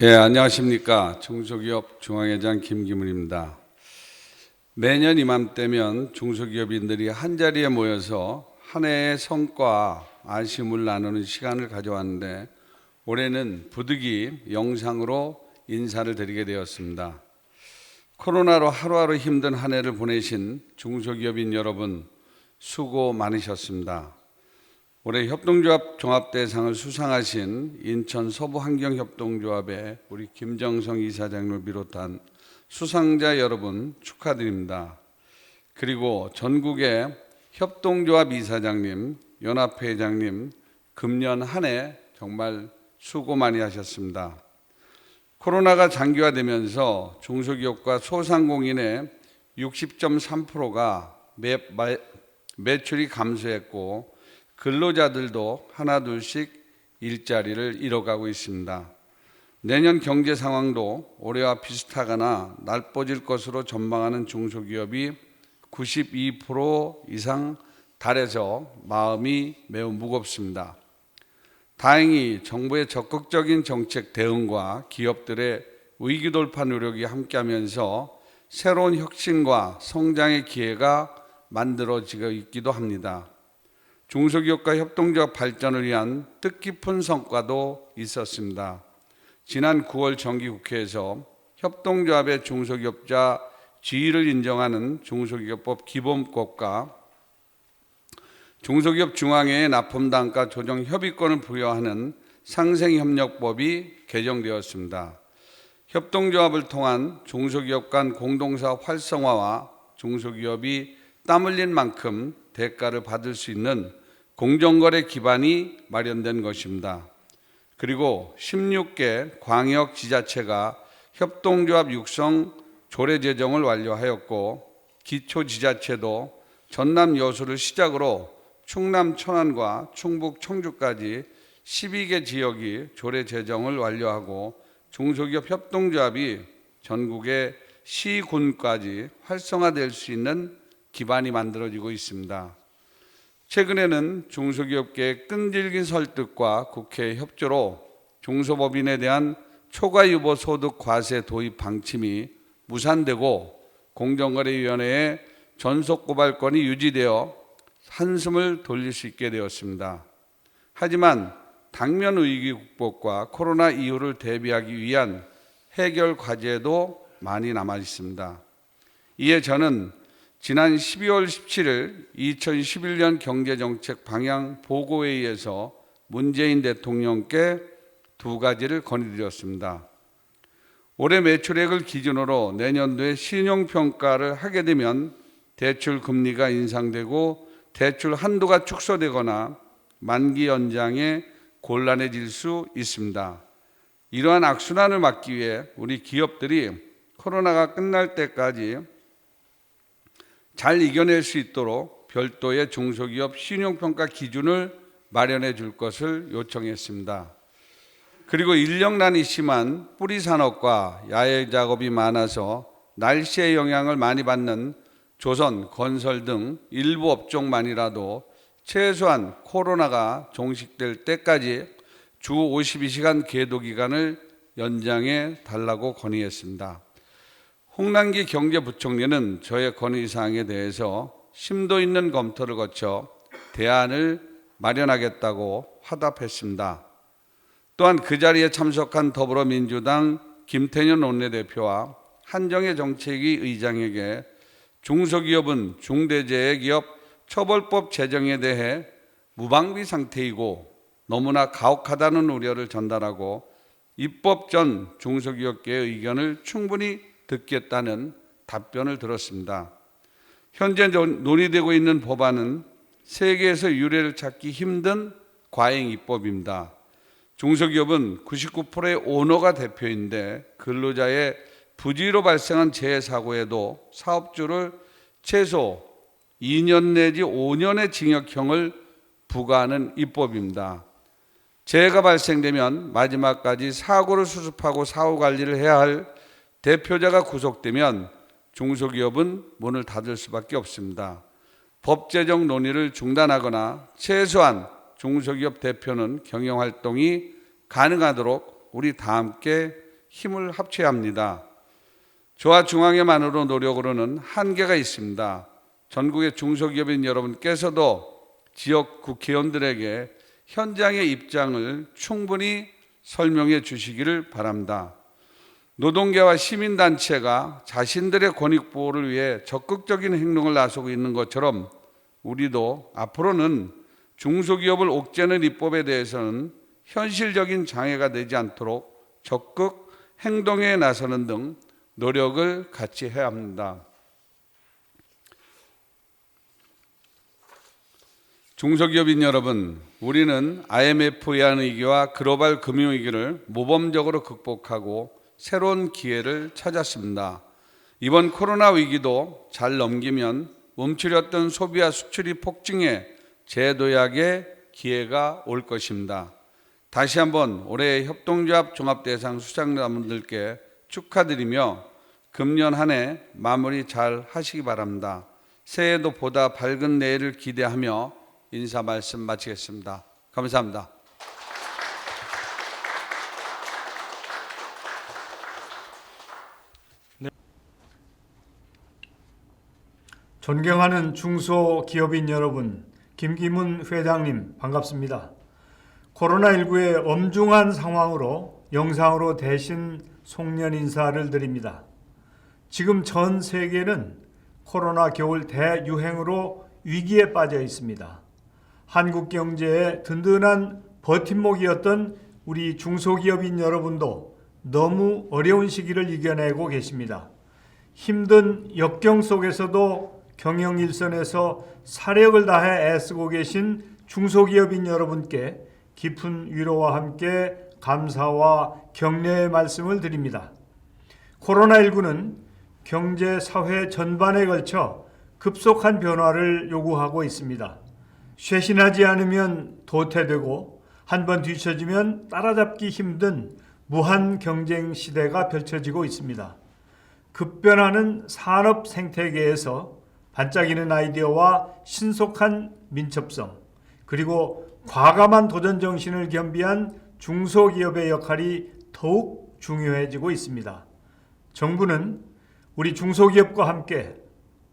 예, 안녕하십니까. 중소기업 중앙회장 김기문입니다. 매년 이맘때면 중소기업인들이 한자리에 모여서 한 해의 성과, 아쉬움을 나누는 시간을 가져왔는데 올해는 부득이 영상으로 인사를 드리게 되었습니다. 코로나로 하루하루 힘든 한 해를 보내신 중소기업인 여러분 수고 많으셨습니다. 올해 협동조합 종합대상을 수상하신 인천 서부환경협동조합의 우리 김정성 이사장을 비롯한 수상자 여러분 축하드립니다. 그리고 전국의 협동조합 이사장님, 연합회장님, 금년 한 해 정말 수고 많이 하셨습니다. 코로나가 장기화되면서 중소기업과 소상공인의 60.3%가 매, 매출이 감소했고 근로자들도 하나둘씩 일자리를 잃어가고 있습니다. 내년 경제 상황도 올해와 비슷하거나 날빠질 것으로 전망하는 중소기업이 92% 이상 달해서 마음이 매우 무겁습니다. 다행히 정부의 적극적인 정책 대응과 기업들의 위기 돌파 노력이 함께하면서 새로운 혁신과 성장의 기회가 만들어지고 있기도 합니다. 중소기업과 협동조합 발전을 위한 뜻깊은 성과도 있었습니다. 지난 9월 정기국회에서 협동조합의 중소기업자 지위를 인정하는 중소기업법 기본법과 중소기업 중앙회의 납품 단가 조정 협의권을 부여하는 상생협력법이 개정되었습니다. 협동조합을 통한 중소기업 간 공동사업 활성화와 중소기업이 땀 흘린 만큼 대가를 받을 수 있는 공정거래 기반이 마련된 것입니다. 그리고 16개 광역 지자체가 협동조합 육성 조례 제정을 완료하였고 기초 지자체도 전남 여수를 시작으로 충남 천안과 충북 청주까지 12개 지역이 조례 제정을 완료하고 중소기업 협동조합이 전국의 시군까지 활성화될 수 있는 기반이 만들어지고 있습니다. 최근에는 중소기업계의 끈질긴 설득과 국회 협조로 중소법인에 대한 초과유보 소득 과세 도입 방침이 무산되고 공정거래위원회의 전속 고발권이 유지되어 한숨을 돌릴 수 있게 되었습니다. 하지만 당면 위기 극복과 코로나 이후를 대비하기 위한 해결 과제도 많이 남아 있습니다. 이에 저는 지난 12월 17일 2011년 경제정책 방향 보고회의에서 문재인 대통령께 두 가지를 건의드렸습니다. 올해 매출액을 기준으로 내년도에 신용평가를 하게 되면 대출 금리가 인상되고 대출 한도가 축소되거나 만기 연장에 곤란해질 수 있습니다. 이러한 악순환을 막기 위해 우리 기업들이 코로나가 끝날 때까지 잘 이겨낼 수 있도록 별도의 중소기업 신용평가 기준을 마련해 줄 것을 요청했습니다. 그리고 인력난이 심한 뿌리 산업과 야외 작업이 많아서 날씨의 영향을 많이 받는 조선, 건설 등 일부 업종만이라도 최소한 코로나가 종식될 때까지 주 52시간 계도 기간을 연장해 달라고 건의했습니다. 홍남기 경제부총리는 저의 건의사항에 대해서 심도 있는 검토를 거쳐 대안을 마련하겠다고 화답했습니다. 또한 그 자리에 참석한 더불어민주당 김태년 원내대표와 한정혜 정책위 의장에게 중소기업은 중대재해기업 처벌법 제정에 대해 무방비 상태이고 너무나 가혹하다는 우려를 전달하고 입법 전 중소기업계의 의견을 충분히 듣겠다는 답변을 들었습니다. 현재 논의되고 있는 법안은 세계에서 유례를 찾기 힘든 과잉 입법입니다. 중소기업은 99%의 오너가 대표인데 근로자의 부지로 발생한 재해 사고에도 사업주를 최소 2년 내지 5년의 징역형을 부과하는 입법입니다. 재해가 발생되면 마지막까지 사고를 수습하고 사후 관리를 해야 할 대표자가 구속되면 중소기업은 문을 닫을 수밖에 없습니다. 법 제정 논의를 중단하거나 최소한 중소기업 대표는 경영 활동이 가능하도록 우리 다 함께 힘을 합쳐야 합니다. 저와 중앙회만으로 노력으로는 한계가 있습니다. 전국의 중소기업인 여러분께서도 지역 국회의원들에게 현장의 입장을 충분히 설명해 주시기를 바랍니다. 노동계와 시민단체가 자신들의 권익 보호를 위해 적극적인 행동을 나서고 있는 것처럼 우리도 앞으로는 중소기업을 옥죄는 입법에 대해서는 현실적인 장애가 되지 않도록 적극 행동에 나서는 등 노력을 같이 해야 합니다. 중소기업인 여러분, 우리는 IMF 외환위기와 글로벌 금융위기를 모범적으로 극복하고 새로운 기회를 찾았습니다. 이번 코로나 위기도 잘 넘기면 멈추렸던 소비와 수출이 폭증해 재도약의 기회가 올 것입니다. 다시 한번 올해 협동조합 종합대상 수상자분들께 축하드리며 금년 한 해 마무리 잘 하시기 바랍니다. 새해도 보다 밝은 내일을 기대하며 인사 말씀 마치겠습니다. 감사합니다. 존경하는 중소기업인 여러분, 김기문 회장님 반갑습니다. 코로나19의 엄중한 상황으로 영상으로 대신 송년 인사를 드립니다. 지금 전 세계는 코로나 겨울 대유행으로 위기에 빠져 있습니다. 한국 경제의 든든한 버팀목이었던 우리 중소기업인 여러분도 너무 어려운 시기를 이겨내고 계십니다. 힘든 역경 속에서도 경영 일선에서 사력을 다해 애쓰고 계신 중소기업인 여러분께 깊은 위로와 함께 감사와 격려의 말씀을 드립니다. 코로나19는 경제, 사회 전반에 걸쳐 급속한 변화를 요구하고 있습니다. 쇄신하지 않으면 도태되고 한 번 뒤처지면 따라잡기 힘든 무한 경쟁 시대가 펼쳐지고 있습니다. 급변하는 산업 생태계에서 반짝이는 아이디어와 신속한 민첩성, 그리고 과감한 도전 정신을 겸비한 중소기업의 역할이 더욱 중요해지고 있습니다. 정부는 우리 중소기업과 함께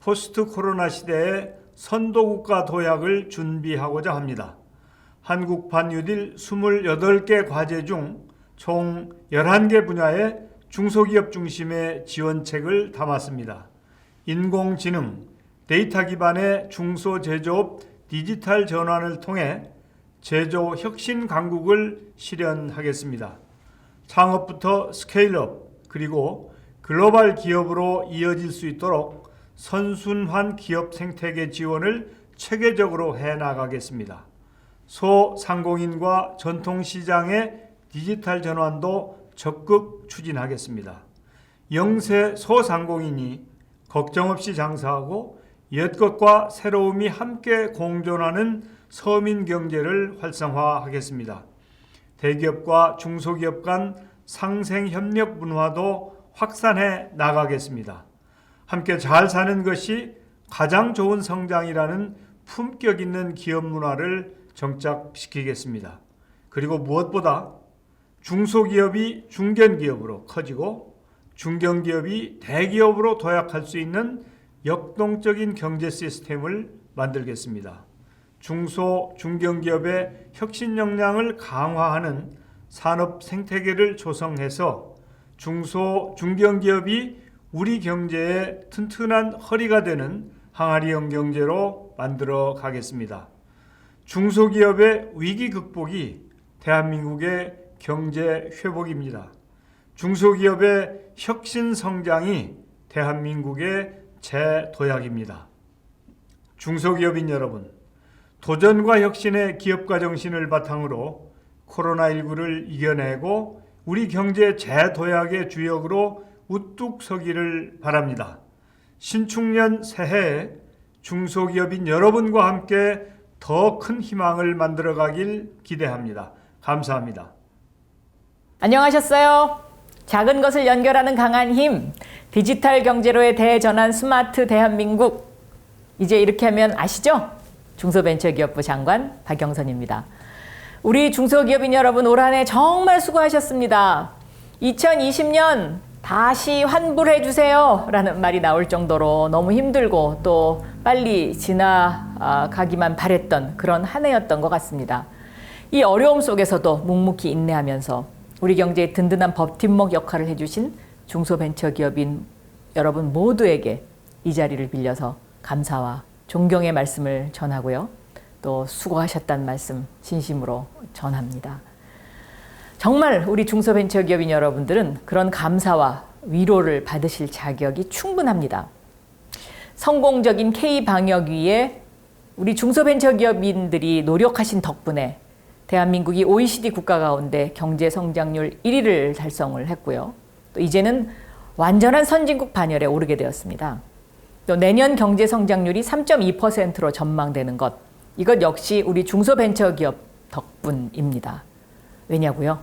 포스트 코로나 시대의 선도국가 도약을 준비하고자 합니다. 한국 반유딜 28개 과제 중 총 11개 분야의 중소기업 중심의 지원책을 담았습니다. 인공지능, 데이터 기반의 중소제조업 디지털 전환을 통해 제조 혁신 강국을 실현하겠습니다. 창업부터 스케일업 그리고 글로벌 기업으로 이어질 수 있도록 선순환 기업 생태계 지원을 체계적으로 해 나가겠습니다. 소상공인과 전통시장의 디지털 전환도 적극 추진하겠습니다. 영세 소상공인이 걱정 없이 장사하고 옛것과 새로움이 함께 공존하는 서민 경제를 활성화하겠습니다. 대기업과 중소기업 간 상생 협력 문화도 확산해 나가겠습니다. 함께 잘 사는 것이 가장 좋은 성장이라는 품격 있는 기업 문화를 정착시키겠습니다. 그리고 무엇보다 중소기업이 중견기업으로 커지고 중견기업이 대기업으로 도약할 수 있는 역동적인 경제 시스템을 만들겠습니다. 중소 중견기업의 혁신 역량을 강화하는 산업 생태계를 조성해서 중소 중견기업이 우리 경제의 튼튼한 허리가 되는 항아리형 경제로 만들어 가겠습니다. 중소기업의 위기 극복이 대한민국의 경제 회복입니다. 중소기업의 혁신 성장이 대한민국의 재도약입니다. 중소기업인 여러분, 도전과 혁신의 기업가 정신을 바탕으로 코로나19를 이겨내고 우리 경제 재도약의 주역으로 우뚝 서기를 바랍니다. 신축년 새해에 중소기업인 여러분과 함께 더 큰 희망을 만들어 가길 기대합니다. 감사합니다. 안녕하셨어요. 작은 것을 연결하는 강한 힘, 디지털 경제로의 대전환 스마트 대한민국. 이제 이렇게 하면 아시죠? 중소벤처기업부 장관 박영선입니다. 우리 중소기업인 여러분 올 한 해 정말 수고하셨습니다. 2020년 다시 환불해 주세요 라는 말이 나올 정도로 너무 힘들고 또 빨리 지나가기만 바랬던 그런 한 해였던 것 같습니다. 이 어려움 속에서도 묵묵히 인내하면서 우리 경제의 든든한 버팀목 역할을 해주신 중소벤처기업인 여러분 모두에게 이 자리를 빌려서 감사와 존경의 말씀을 전하고요. 또 수고하셨다는 말씀 진심으로 전합니다. 정말 우리 중소벤처기업인 여러분들은 그런 감사와 위로를 받으실 자격이 충분합니다. 성공적인 K-방역 위에 우리 중소벤처기업인들이 노력하신 덕분에 대한민국이 OECD 국가 가운데 경제 성장률 1위를 달성을 했고요. 또 이제는 완전한 선진국 반열에 오르게 되었습니다. 또 내년 경제 성장률이 3.2%로 전망되는 것, 이것 역시 우리 중소벤처기업 덕분입니다. 왜냐고요?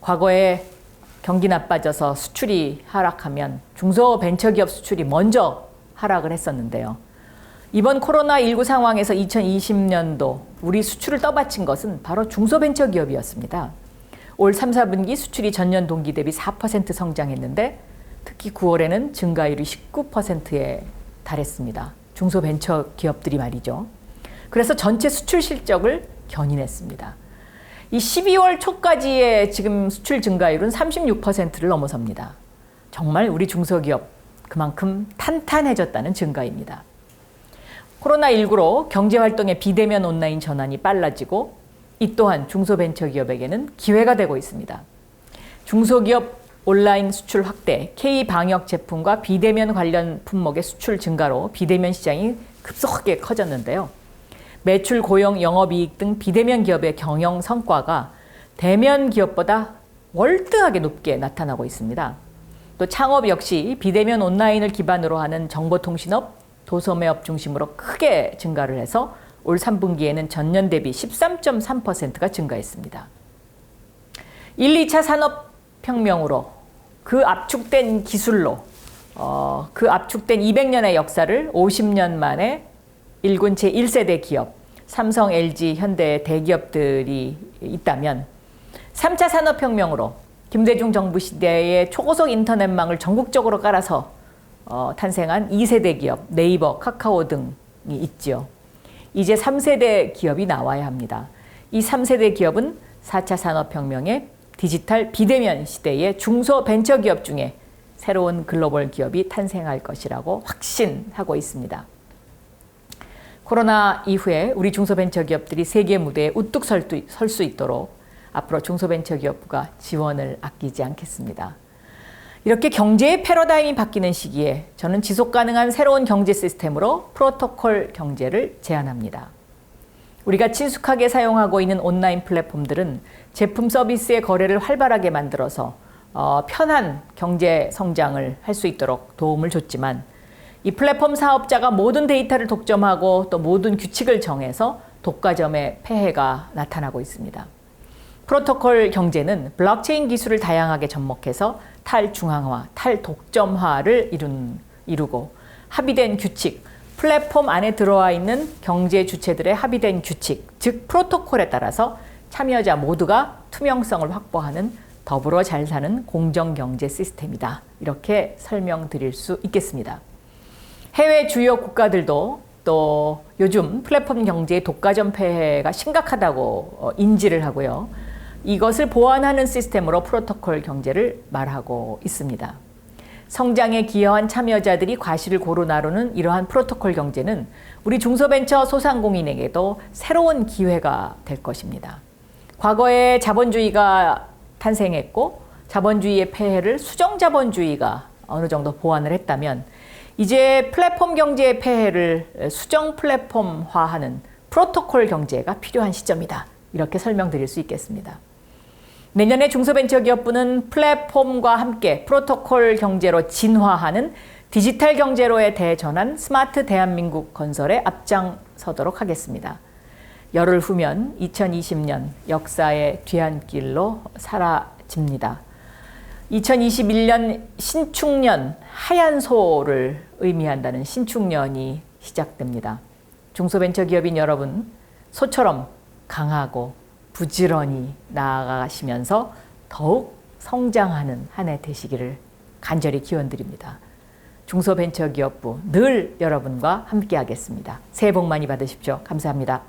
과거에 경기 나빠져서 수출이 하락하면 중소벤처기업 수출이 먼저 하락을 했었는데요. 이번 코로나19 상황에서 2020년도 우리 수출을 떠받친 것은 바로 중소벤처기업이었습니다. 올 3, 4분기 수출이 전년 동기 대비 4% 성장했는데 특히 9월에는 증가율이 19%에 달했습니다. 중소벤처기업들이 말이죠. 그래서 전체 수출 실적을 견인했습니다. 이 12월 초까지의 지금 수출 증가율은 36%를 넘어섭니다. 정말 우리 중소기업 그만큼 탄탄해졌다는 증가입니다. 코로나19로 경제활동의 비대면 온라인 전환이 빨라지고 이 또한 중소벤처기업에게는 기회가 되고 있습니다. 중소기업 온라인 수출 확대, K-방역 제품과 비대면 관련 품목의 수출 증가로 비대면 시장이 급속하게 커졌는데요. 매출, 고용, 영업이익 등 비대면 기업의 경영 성과가 대면 기업보다 월등하게 높게 나타나고 있습니다. 또 창업 역시 비대면 온라인을 기반으로 하는 정보통신업, 도소 매업 중심으로 크게 증가를 해서 올 3분기에는 전년 대비 13.3%가 증가했습니다. 1, 2차 산업 혁명으로 그 압축된 기술로 어, 그 압축된 200년의 역사를 50년 만에 일군체 1세대 기업, 삼성, LG, 현대 대기업들이 있다면 3차 산업혁명으로 김대중 정부 시대의 초고속 인터넷망을 전국적으로 깔아서 어, 탄생한 2세대 기업, 네이버, 카카오 등이 있지요. 이제 3세대 기업이 나와야 합니다. 이 3세대 기업은 4차 산업혁명의 디지털 비대면 시대의 중소 벤처 기업 중에 새로운 글로벌 기업이 탄생할 것이라고 확신하고 있습니다. 코로나 이후에 우리 중소벤처 기업들이 세계 무대에 우뚝 설 수 있도록 앞으로 중소벤처 기업부가 지원을 아끼지 않겠습니다. 이렇게 경제의 패러다임이 바뀌는 시기에 저는 지속 가능한 새로운 경제 시스템으로 프로토콜 경제를 제안합니다. 우리가 친숙하게 사용하고 있는 온라인 플랫폼들은 제품 서비스의 거래를 활발하게 만들어서 어, 편한 경제 성장을 할 수 있도록 도움을 줬지만 이 플랫폼 사업자가 모든 데이터를 독점하고 또 모든 규칙을 정해서 독과점의 폐해가 나타나고 있습니다. 프로토콜 경제는 블록체인 기술을 다양하게 접목해서 탈중앙화, 탈독점화를 이룬, 이루고 합의된 규칙, 플랫폼 안에 들어와 있는 경제 주체들의 합의된 규칙, 즉 프로토콜에 따라서 참여자 모두가 투명성을 확보하는 더불어 잘 사는 공정 경제 시스템이다. 이렇게 설명드릴 수 있겠습니다. 해외 주요 국가들도 또 요즘 플랫폼 경제의 독과점 폐해가 심각하다고 인지를 하고요. 이것을 보완하는 시스템으로 프로토콜 경제를 말하고 있습니다. 성장에 기여한 참여자들이 과실을 고루 나누는 이러한 프로토콜 경제는 우리 중소벤처 소상공인에게도 새로운 기회가 될 것입니다. 과거에 자본주의가 탄생했고 자본주의의 폐해를 수정자본주의가 어느 정도 보완을 했다면 이제 플랫폼 경제의 폐해를 수정 플랫폼화하는 프로토콜 경제가 필요한 시점이다. 이렇게 설명드릴 수 있겠습니다. 내년에 중소벤처기업부는 플랫폼과 함께 프로토콜 경제로 진화하는 디지털 경제로의 대전환 스마트 대한민국 건설에 앞장서도록 하겠습니다. 열흘 후면 2020년 역사의 뒤안길로 사라집니다. 2021년 신축년 하얀 소를 의미한다는 신축년이 시작됩니다. 중소벤처기업인 여러분, 소처럼 강하고 부지런히 나아가시면서 더욱 성장하는 한 해 되시기를 간절히 기원드립니다. 중소벤처기업부 늘 여러분과 함께하겠습니다. 새해 복 많이 받으십시오. 감사합니다.